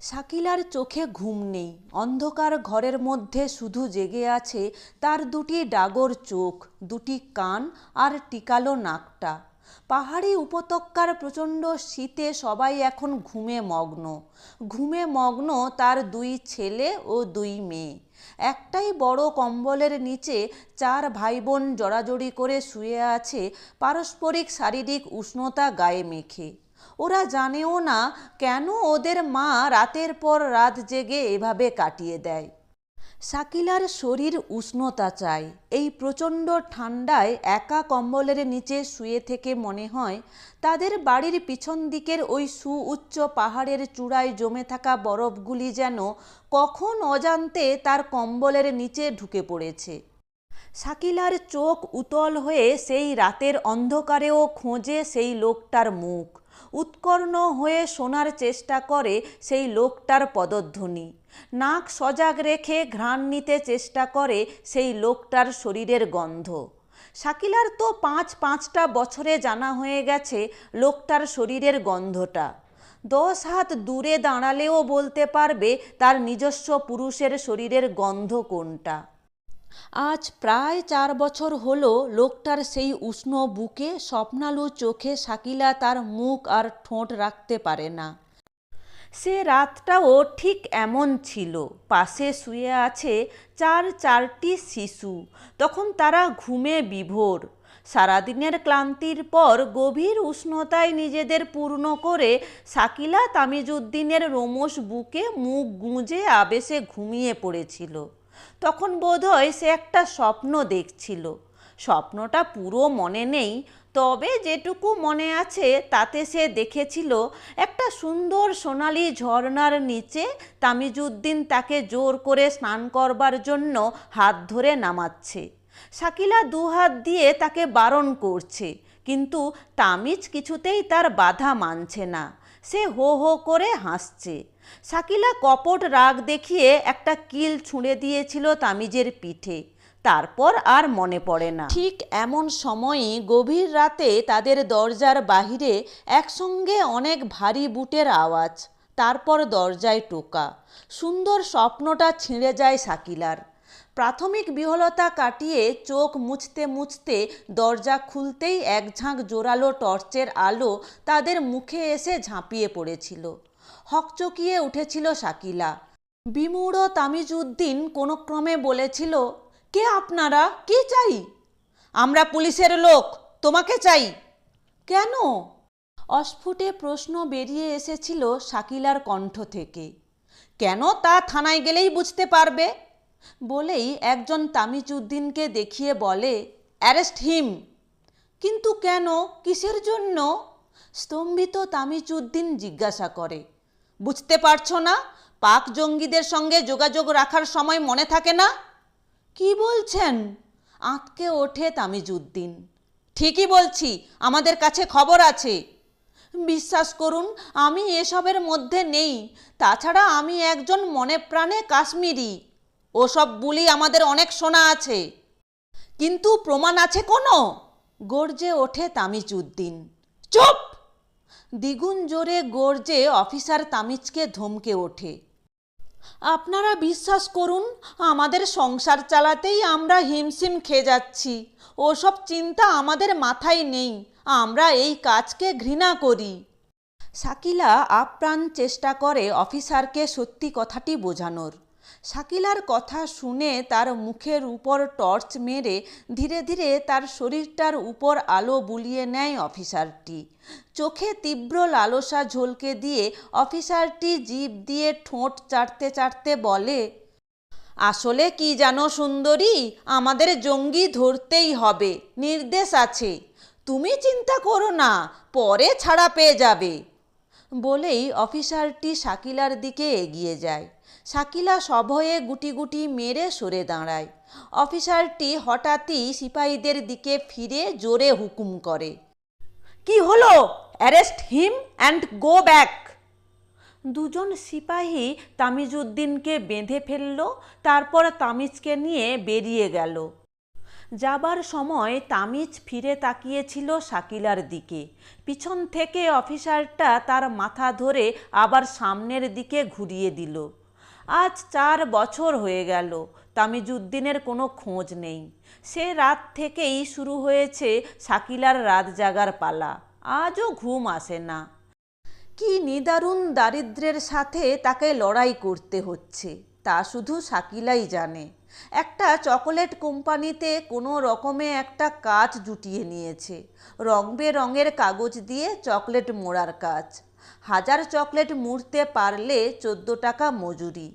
শাকিলার চোখে ঘুম নেই। অন্ধকার ঘরের মধ্যে শুধু জেগে আছে তার দুটি ডাগর চোখ, দুটি কান আর টিকালো নাকটা। পাহাড়ি উপত্যকার প্রচণ্ড শীতে সবাই এখন ঘুমে মগ্ন। ঘুমে মগ্ন তার দুই ছেলে ও দুই মেয়ে। একটাই বড় কম্বলের নিচে চার ভাই বোন জড়াজড়ি করে শুয়ে আছে, পারস্পরিক শারীরিক উষ্ণতা গায়ে মেখে। ওরা জানেও না কেন ওদের মা রাতের পর রাত জেগে এভাবে কাটিয়ে দেয়। শাকিলার শরীর উষ্ণতা চায় এই প্রচণ্ড ঠান্ডায় একা কম্বলের নিচে শুয়ে থেকে মনে হয় তাদের বাড়ির পিছন দিকের ওই সুউচ্চ পাহাড়ের চূড়ায় জমে থাকা বরফগুলি যেন কখন অজান্তে তার কম্বলের নিচে ঢুকে পড়েছে। শাকিলার চোখ উতল হয়ে সেই রাতের অন্ধকারেও খোঁজে সেই লোকটার মুখ। উৎকর্ণ হয়ে শোনার চেষ্টা করে সেই লোকটার পদধ্বনি। নাক সজাগ রেখে ঘ্রাণ নিতে চেষ্টা করে সেই লোকটার শরীরের গন্ধ। শাকিলার তো পাঁচ পাঁচটা বছরে জানা হয়ে গেছে লোকটার শরীরের গন্ধটা। দশ হাত দূরে দাঁড়ালেও বলতে পারবে তার নিজস্ব পুরুষের শরীরের গন্ধ কোনটা। আজ প্রায় চার বছর হলো লোকটার সেই উষ্ণ বুকে স্বপ্নালু চোখে শাকিলা তার মুখ আর ঠোঁট রাখতে পারে না। সে রাতটাও ঠিক এমন ছিল। পাশে শুয়ে আছে চার চারটি শিশু। তখন তারা ঘুমে বিভোর। সারাদিনের ক্লান্তির পর গভীর উষ্ণতায় নিজেদের পূর্ণ করে শাকিলা তামিজুদ্দিনের রোমশ বুকে মুখ গুঁজে আবেশে ঘুমিয়ে পড়েছিল। তখন বোধহয় সে একটা স্বপ্ন দেখছিল। স্বপ্নটা পুরো মনে নেই, তবে যেটুকু মনে আছে তাতে সে দেখেছিল একটা সুন্দর সোনালি ঝর্ণার নিচে তামিজুদ্দিন তাকে জোর করে স্নান করবার জন্য হাত ধরে নামাচ্ছে। শাকিলা দু হাত দিয়ে তাকে বারণ করছে, কিন্তু তামিজ কিছুতেই তার বাধা মানছে না। সে হো হো করে হাসছে। শাকিলা কপট রাগ দেখিয়ে একটা কিল ছুঁড়ে দিয়েছিল তামিজের পিঠে। তারপর আর মনে পড়ে না। ঠিক এমন সময়ই গভীর রাতে তাদের দরজার বাহিরে একসঙ্গে অনেক ভারী বুটের আওয়াজ, তারপর দরজায় টোকা। সুন্দর স্বপ্নটা ছিঁড়ে যায় শাকিলার। প্রাথমিক বিহলতা কাটিয়ে চোখ মুছতে মুছতে দরজা খুলতেই এক ঝাঁক জোরালো টর্চের আলো তাদের মুখে এসে ঝাঁপিয়ে পড়েছিল। হকচকিয়ে উঠেছিল শাকিলা। বিমূঢ় তামিজউদ্দিন কোনো ক্রমে বলেছিল, কে আপনারা? কি চাই? আমরা পুলিশের লোক, তোমাকে চাই। কেন? অস্ফুটে প্রশ্ন বেরিয়ে এসেছিল শাকিলার কণ্ঠ থেকে। কেন তা থানায় গেলেই বুঝতে পারবে? বলেই একজন তামিজউদ্দিনকে দেখিয়ে বলে, অ্যারেস্ট হিম। কিন্তু কেন? কিসের জন্য? স্তম্ভিত তামিজউদ্দিন জিজ্ঞাসা করে, বুঝতে পারছ না? পাক জঙ্গিদের সঙ্গে যোগাযোগ রাখার সময় মনে থাকে না? কি বলছেন? আঁতকে ওঠে তামিজউদ্দিন। ঠিকই বলছি, আমাদের কাছে খবর আছে। বিশ্বাস করুন, আমি এসবের মধ্যে নেই। তাছাড়া আমি একজন মনে প্রাণে কাশ্মীরি। ওসব বুলি আমাদের অনেক শোনা আছে। কিন্তু প্রমাণ আছে কোনো? গর্জে ওঠে তামিজউদ্দিন। চুপ! দ্বিগুণ জোরে গর্জে অফিসার তামিজকে ধমকে ওঠে। আপনারা বিশ্বাস করুন, আমাদের সংসার চালাতেই আমরা হিমশিম খেয়ে যাচ্ছি। ওসব চিন্তা আমাদের মাথায় নেই, আমরা এই কাজকে ঘৃণা করি। শাকিলা আপ্রাণ চেষ্টা করে অফিসারকে সত্যি কথাটি বোঝানোর। শাকিলার কথা শুনে তার মুখের উপর টর্চ মেরে ধীরে ধীরে তার শরীরটার উপর আলো বুলিয়ে নেয় অফিসারটি। চোখে তীব্র লালসা ঝলকে দিয়ে অফিসারটি জিভ দিয়ে ঠোঁট চাটতে চাটতে বলে, আসলে কি জানো সুন্দরী, আমাদের জঙ্গি ধরতেই হবে, নির্দেশ আছে। তুমি চিন্তা করো না, পরে ছাড়া পেয়ে যাবে। বলেই অফিসারটি শাকিলার দিকে এগিয়ে যায়। শাকিলা সভয়ে গুটি গুটি মেরে সরে দাঁড়ায়। অফিসারটি হঠাৎই সিপাহীদের দিকে ফিরে জোরে হুকুম করে। কি হলো? Arrest him and go back! দুজন সিপাহী তামিজউদ্দিনকে বেঁধে ফেলল, তারপর তামিজকে নিয়ে বেরিয়ে গেল। যাবার সময় তামিজ ফিরে তাকিয়েছিল শাকিলার দিকে। পিছন থেকে অফিসারটা তার মাথা ধরে আবার সামনের দিকে ঘুরিয়ে দিল। আজ চার বছর হয়ে গেল তামিজুদ্দিনের কোনো খোঁজ নেই। সে রাত থেকেই শুরু হয়েছে শাকিলার রাত জাগার পালা। আজও ঘুম আসে না। কি নিদারুণ দারিদ্র্যের সাথে তাকে লড়াই করতে হচ্ছে। তা শুধু শাকিলাই জানে। একটা চকোলেট কোম্পানিতে কোনো রকমে একটা কাজ জুটিয়ে নিয়েছে। রং বেরঙের কাগজ দিয়ে চকলেট মোড়ার কাজ। হাজার চকলেট মুড়তে পারলে চোদ্দ টাকা মজুরি।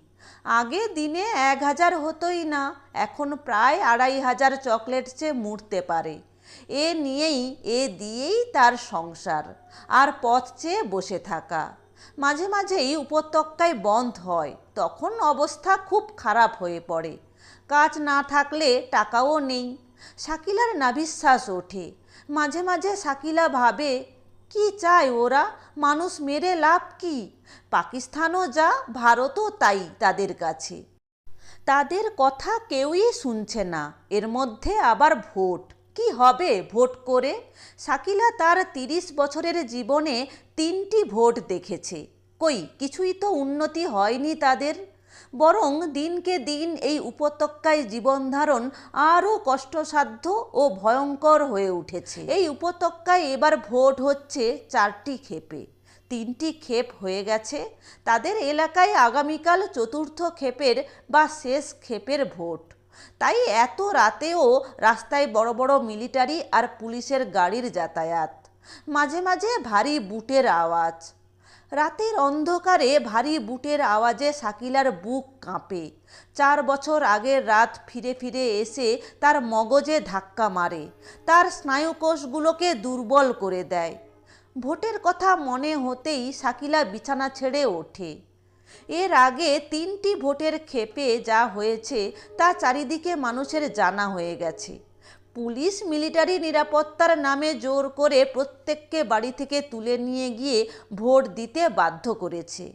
আগে দিনে এক হাজার হতোই না, এখন প্রায় আড়াই হাজার চকলেট সে মুড়তে পারে। এ নিয়েই, এ দিয়েই তার সংসার, আর পথ চেয়ে বসে থাকা। মাঝে মাঝেই উপত্যকায় বন্ধ হয়, তখন অবস্থা খুব খারাপ হয়ে পড়ে। কাজ না থাকলে টাকাও নেই। শাকিলার নাভিশ্বাস ওঠে। মাঝে মাঝে শাকিলা ভাবে, কি চায় ওরা? মানুষ মেরে লাভ কি? পাকিস্তানও যা, ভারতও তাই তাদের কাছে। তাদের কথা কেউই শুনছে না। এর মধ্যে আবার ভোট। কি হবে ভোট করে? শাকিলা তার তিরিশ বছরের জীবনে তিনটি ভোট দেখেছে। কই, কিছুই তো উন্নতি হয়নি তাদের। বরং দিনকে দিন এই উপত্যকায় জীবনধারণ আরও কষ্টসাধ্য ও ভয়ঙ্কর হয়ে উঠেছে। এই উপত্যকায় এবার ভোট হচ্ছে চারটি ক্ষেপে। তিনটি ক্ষেপ হয়ে গেছে। তাদের এলাকায় আগামীকাল চতুর্থ ক্ষেপের বা শেষ ক্ষেপের ভোট। তাই এত রাতেও রাস্তায় বড় বড় মিলিটারি আর পুলিশের গাড়ির যাতায়াত। মাঝে মাঝে ভারী বুটের আওয়াজ। রাতের অন্ধকারে ভারী বুটের আওয়াজে শাকিলার বুক কাঁপে। চার বছর আগের রাত ফিরে ফিরে এসে তার মগজে ধাক্কা মারে। তার স্নায়ুকোষগুলোকে দুর্বল করে দেয়। ভোটের কথা মনে হতেই শাকিলা বিছানা ছেড়ে ওঠে। এর আগে তিনটি ভোটের ক্ষেপে যা হয়েছে তা চারিদিকে মানুষের জানা হয়ে গেছে। পুলিশ মিলিটারি নিরাপত্তার নামে জোর করে প্রত্যেককে বাড়ি থেকে তুলে নিয়ে গিয়ে ভোট দিতে বাধ্য করেছে।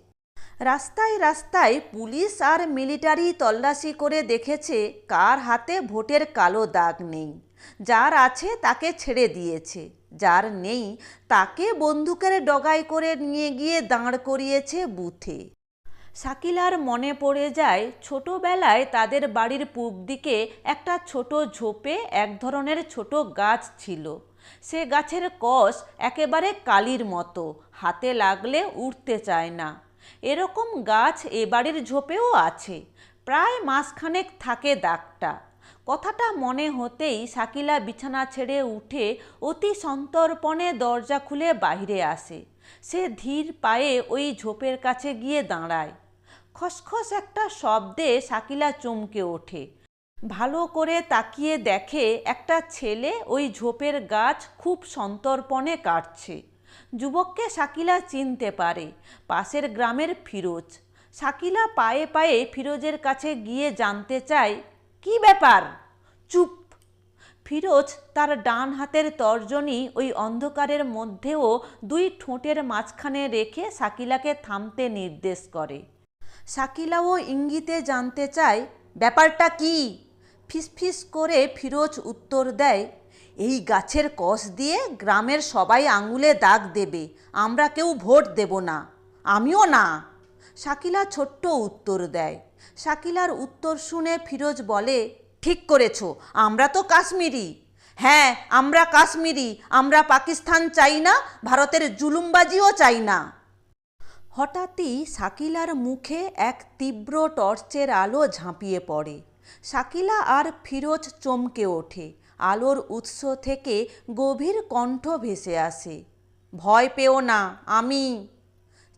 রাস্তায় রাস্তায় পুলিশ আর মিলিটারি তল্লাশি করে দেখেছে কার হাতে ভোটের কালো দাগ নেই। যার আছে তাকে ছেড়ে দিয়েছে, যার নেই তাকে বন্দুকের ডগায় করে নিয়ে গিয়ে দাঁড় করিয়েছে বুথে। শাকিলার মনে পড়ে যায়, ছোটবেলায় তাদের বাড়ির পূব দিকে একটা ছোট ঝোপে এক ধরনের ছোট গাছ ছিল। সে গাছের কষ একেবারে কালির মতো, হাতে লাগলে উঠতে চায় না। এরকম গাছ এ বাড়ির ঝোপেও আছে, প্রায় মাসখানেক থাকে দাগটা। কথাটা মনে হতেই শাকিলা বিছানা ছেড়ে উঠে অতি সন্তর্পণে দরজা খুলে বাইরে আসে। সে ধীর পায়ে ওই ঝোপের কাছে গিয়ে দাঁড়ায়। খসখস একটা শব্দে শাকিলা চমকে ওঠে। ভালো করে তাকিয়ে দেখে একটা ছেলে ওই ঝোপের গাছ খুব সন্তর্পণে কাটছে। যুবককে শাকিলা চিনতে পারে। পাশের গ্রামের ফিরোজ। শাকিলা পায়ে পায়ে ফিরোজের কাছে গিয়ে জানতে চায়, কি ব্যাপার? চুপ! ফিরোজ তার ডান হাতের তর্জনী ওই অন্ধকারের মধ্যেও দুই ঠোঁটের মাঝখানে রেখে শাকিলাকে থামতে নির্দেশ করে। শাকিলাও ইঙ্গিতে জানতে চায়, ব্যাপারটা কি? ফিসফিস করে ফিরোজ উত্তর দেয়, এই গাছের কষ দিয়ে গ্রামের সবাই আঙুলে দাগ দেবে, আমরা কেউ ভোট দেব না, আমিও না। শাকিলা ছোট্ট উত্তর দেয়। শাকিলার উত্তর শুনে ফিরোজ বলে, ঠিক করেছ, আমরা তো কাশ্মীরি। হ্যাঁ আমরা কাশ্মীরি, আমরা পাকিস্তান চাই না, ভারতের জুলুমবাজিও চাই না। হঠাৎই শাকিলার মুখে এক তীব্র টর্চের আলো ঝাঁপিয়ে পড়ে। শাকিলা আর ফিরোজ চমকে ওঠে। আলোর উৎস থেকে গভীর কণ্ঠ ভেসে আসে, ভয় পেও না, আমি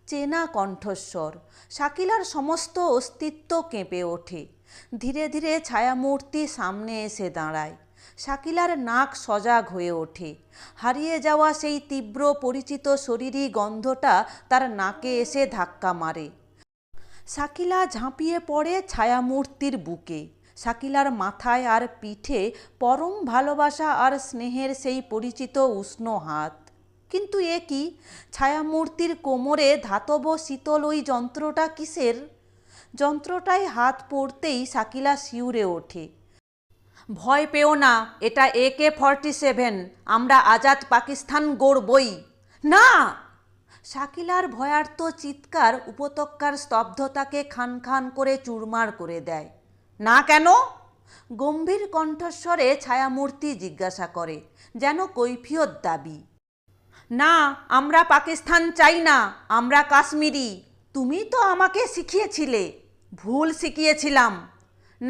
চেনা কণ্ঠস্বর। শাকিলার সমস্ত অস্তিত্ব কেঁপে ওঠে। ধীরে ধীরে ছায়ামূর্তি সামনে এসে দাঁড়ায়। শাকিলার নাক সজাগ হয়ে ওঠে। হারিয়ে যাওয়া সেই তীব্র পরিচিত শরীরী গন্ধটা তার নাকে এসে ধাক্কা মারে। শাকিলা ঝাঁপিয়ে পড়ে ছায়ামূর্তির বুকে। শাকিলার মাথায় আর পিঠে পরম ভালোবাসা আর স্নেহের সেই পরিচিত উষ্ণ হাত। কিন্তু এ কি? ছায়ামূর্তির কোমরে ধাতব শীতল ওই যন্ত্রটা কিসের? যন্ত্রটায় হাত পড়তেই শাকিলা শিউরে ওঠে। ভয় পেও না, এটা একে ফর্টি সেভেন আমরা আজাদ পাকিস্তান গড়বই। না! শাকিলার ভয়ার্ত চিৎকার উপত্যকার স্তব্ধতাকে খান খান করে চুরমার করে দেয়। না কেন? গম্ভীর কণ্ঠস্বরে ছায়ামূর্তি জিজ্ঞাসা করে, যেন কৈফিয়ত দাবি। না, আমরা পাকিস্তান চাই না, আমরা কাশ্মীরি। তুমি তো আমাকে শিখিয়েছিলে, ভুল শিখিয়েছিলাম।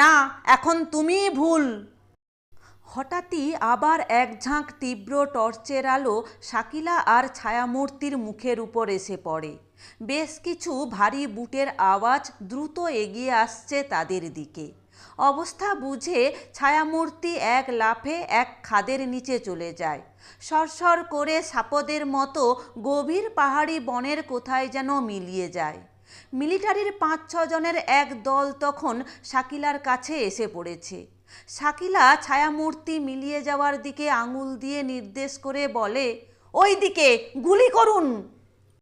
না, এখন তুমিই ভুল। হঠাৎই আবার এক ঝাঁক তীব্র টর্চের আলো শাকিলা আর ছায়ামূর্তির মুখের উপর এসে পড়ে। বেশ কিছু ভারী বুটের আওয়াজ দ্রুত এগিয়ে আসছে তাদের দিকে। অবস্থা বুঝে ছায়ামূর্তি এক লাফে এক খাদের নিচে চলে যায়। সরসর করে সাপদের মতো গভীর পাহাড়ি বনের কোথায় যেন মিলিয়ে যায়। মিলিটারির পাঁচ ছজনের এক দল তখন শাকিলার কাছে এসে পড়েছে। শাকিলা ছায়ামূর্তি মিলিয়ে যাওয়ার দিকে আঙুল দিয়ে নির্দেশ করে বলে ওই দিকে গুলি করুন!